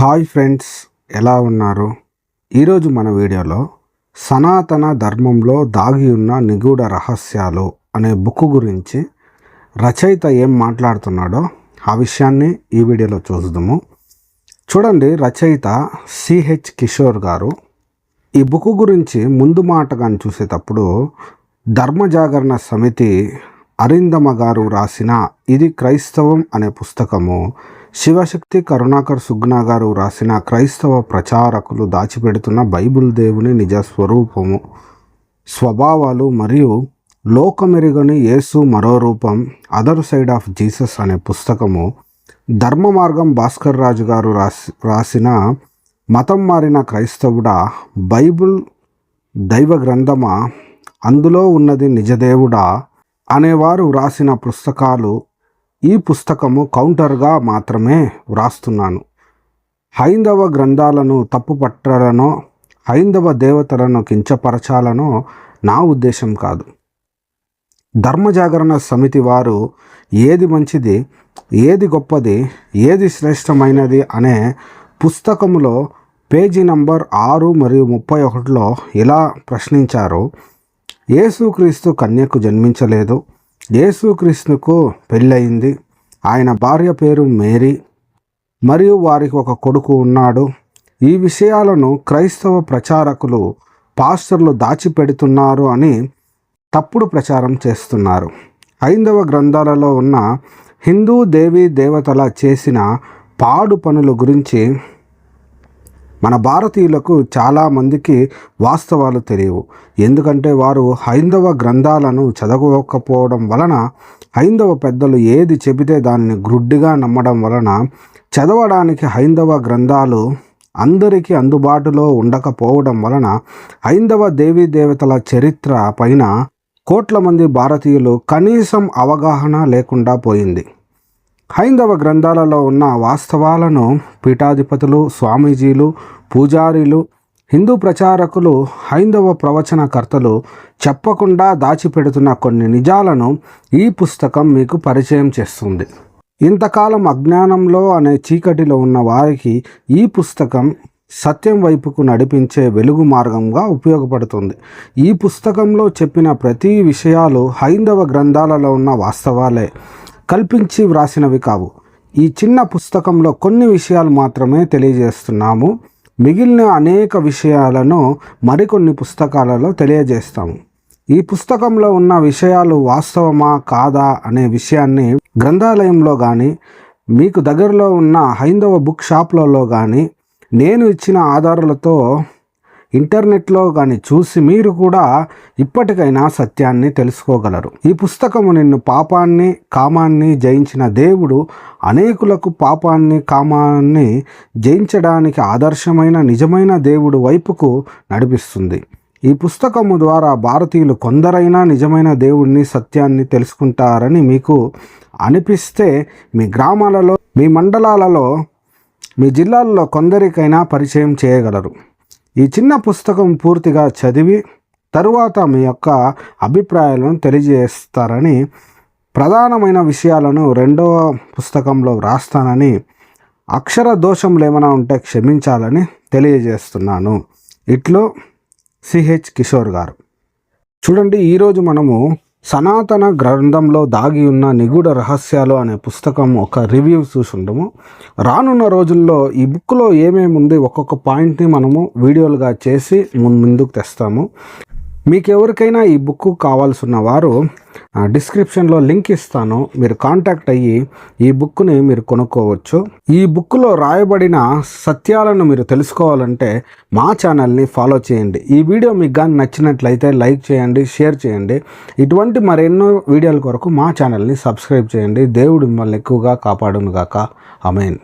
Hi friends ఎలా ఉన్నారు? ఈరోజు మన వీడియోలో సనాతన ధర్మంలో దాగి ఉన్న నిగూఢ రహస్యాలు అనే బుక్ గురించి రచయిత ఏం మాట్లాడుతున్నాడో ఆ విషయాన్ని ఈ వీడియోలో చూద్దాము. చూడండి రచయిత సిహెచ్ కిషోర్ గారు. ఈ బుక్ గురించి ముందు మాట కానీ చూసేటప్పుడు ధర్మ జాగరణ సమితి అరిందమ గారు రాసిన ఇది క్రైస్తవం అనే పుస్తకము. శివశక్తి కరుణాకర్ సుగ్నా గారు రాసిన క్రైస్తవ ప్రచారకులు దాచిపెడుతున్న బైబిల్ దేవుని నిజ స్వరూపము స్వభావాలు మరియు లోకమెరుగని యేసు మరో రూపం అదర్ సైడ్ ఆఫ్ జీసస్ అనే పుస్తకము. ధర్మ మార్గం భాస్కర్ రాజు గారు రాసి రాసిన మతం మారిన క్రైస్తవుడా బైబుల్ దైవ గ్రంథమా అందులో ఉన్నది నిజదేవుడా అనేవారు వ్రాసిన పుస్తకాలు ఈ పుస్తకము కౌంటర్గా మాత్రమే వ్రాస్తున్నాను. హైందవ గ్రంథాలను తప్పుపట్టాలనో హైందవ దేవతలను కించపరచాలనో నా ఉద్దేశం కాదు. ధర్మజాగరణ సమితి వారు ఏది మంచిది ఏది గొప్పది ఏది శ్రేష్టమైనది అనే పుస్తకములో పేజీ నంబర్ ఆరు మరియు ముప్పై ఒకటిలో ఇలా ప్రశ్నించారు. యేసుక్రీస్తు కన్యకు జన్మించలేదు. యేసుక్రీస్తుకు పెళ్ళయింది. ఆయన భార్య పేరు మేరీ. మరియు వారికి ఒక కొడుకు ఉన్నాడు. ఈ విషయాలను క్రైస్తవ ప్రచారకులు పాస్టర్లు దాచిపెడుతున్నారు అని తప్పుడు ప్రచారం చేస్తున్నారు. ఐందవ గ్రంథాలలో ఉన్న హిందూ దేవీ దేవతల చేసిన పాడు పనుల గురించి మన భారతీయులకు చాలామందికి వాస్తవాలు తెలియవు. ఎందుకంటే వారు హైందవ గ్రంథాలను చదవకపోవడం వలన హైందవ పెద్దలు ఏది చెబితే దానిని గ్రుడ్డిగా నమ్మడం వలన చదవడానికి హైందవ గ్రంథాలు అందరికీ అందుబాటులో ఉండకపోవడం వలన హైందవ దేవీ దేవతల చరిత్ర పైన కోట్ల మంది భారతీయులు కనీసం అవగాహన లేకుండా పోయింది. హైందవ గ్రంథాలలో ఉన్న వాస్తవాలను పీఠాధిపతులు స్వామీజీలు పూజారీలు హిందూ ప్రచారకులు హైందవ ప్రవచనకర్తలు చెప్పకుండా దాచిపెడుతున్న కొన్ని నిజాలను ఈ పుస్తకం మీకు పరిచయం చేస్తుంది. ఇంతకాలం అజ్ఞానంలో అనే చీకటిలో ఉన్న వారికి ఈ పుస్తకం సత్యం వైపుకు నడిపించే వెలుగు మార్గంగా ఉపయోగపడుతుంది. ఈ పుస్తకంలో చెప్పిన ప్రతి విషయాలు హైందవ గ్రంథాలలో ఉన్న వాస్తవాలే. కల్పించి వ్రాసినవి కావు. ఈ చిన్న పుస్తకంలో కొన్ని విషయాలు మాత్రమే తెలియజేస్తున్నాము. మిగిలిన అనేక విషయాలను మరికొన్ని పుస్తకాలలో తెలియజేస్తాము. ఈ పుస్తకంలో ఉన్న విషయాలు వాస్తవమా కాదా అనే విషయాన్ని గ్రంథాలయంలో కానీ మీకు దగ్గరలో ఉన్న హైందవ బుక్ షాప్లలో కానీ నేను ఇచ్చిన ఆధారాలతో ఇంటర్నెట్లో కానీ చూసి మీరు కూడా ఇప్పటికైనా సత్యాన్ని తెలుసుకోగలరు. ఈ పుస్తకము నిన్ను పాపాన్ని కామాన్ని జయించిన దేవుడు అనేకులకు పాపాన్ని కామాన్ని జయించడానికి ఆదర్శమైన నిజమైన దేవుడు వైపుకు నడిపిస్తుంది. ఈ పుస్తకము ద్వారా భారతీయులు కొందరైనా నిజమైన దేవుడిని సత్యాన్ని తెలుసుకుంటారని మీకు అనిపిస్తే మీ గ్రామాలలో మీ మండలాలలో మీ జిల్లాల్లో కొందరికైనా పరిచయం చేయగలరు. ఈ చిన్న పుస్తకం పూర్తిగా చదివి తరువాత మీ యొక్క అభిప్రాయాలను తెలియజేస్తారని ప్రధానమైన విషయాలను రెండవ పుస్తకంలో వ్రాస్తానని అక్షర దోషంలు ఏమైనా ఉంటే క్షమించాలని తెలియజేస్తున్నాను. ఇట్లో సిహెచ్ కిషోర్ గారు. చూడండి ఈరోజు మనము సనాతన గ్రంథంలో దాగి ఉన్న నిగూఢ రహస్యాలు అనే పుస్తకం ఒక రివ్యూ చూసుండము. రానున్న రోజుల్లో ఈ బుక్లో ఏమేమి ఉంది ఒక్కొక్క పాయింట్ని మనము వీడియోలుగా చేసి ముందుకు తెస్తాము. మీకు ఎవరికైనా ఈ బుక్ కావాల్సిన వారు డిస్క్రిప్షన్లో లింక్ ఇస్తాను. మీరు కాంటాక్ట్ అయ్యి ఈ బుక్ని మీరు కొనుక్కోవచ్చు. ఈ బుక్లో రాయబడిన సత్యాలను మీరు తెలుసుకోవాలంటే మా ఛానల్ని ఫాలో చేయండి. ఈ వీడియో మీకు కానీ నచ్చినట్లయితే లైక్ చేయండి షేర్ చేయండి. ఇటువంటి మరెన్నో వీడియోల కొరకు మా ఛానల్ని సబ్స్క్రైబ్ చేయండి. దేవుడు మిమ్మల్ని ఎక్కువగా కాపాడును గాక అమెన్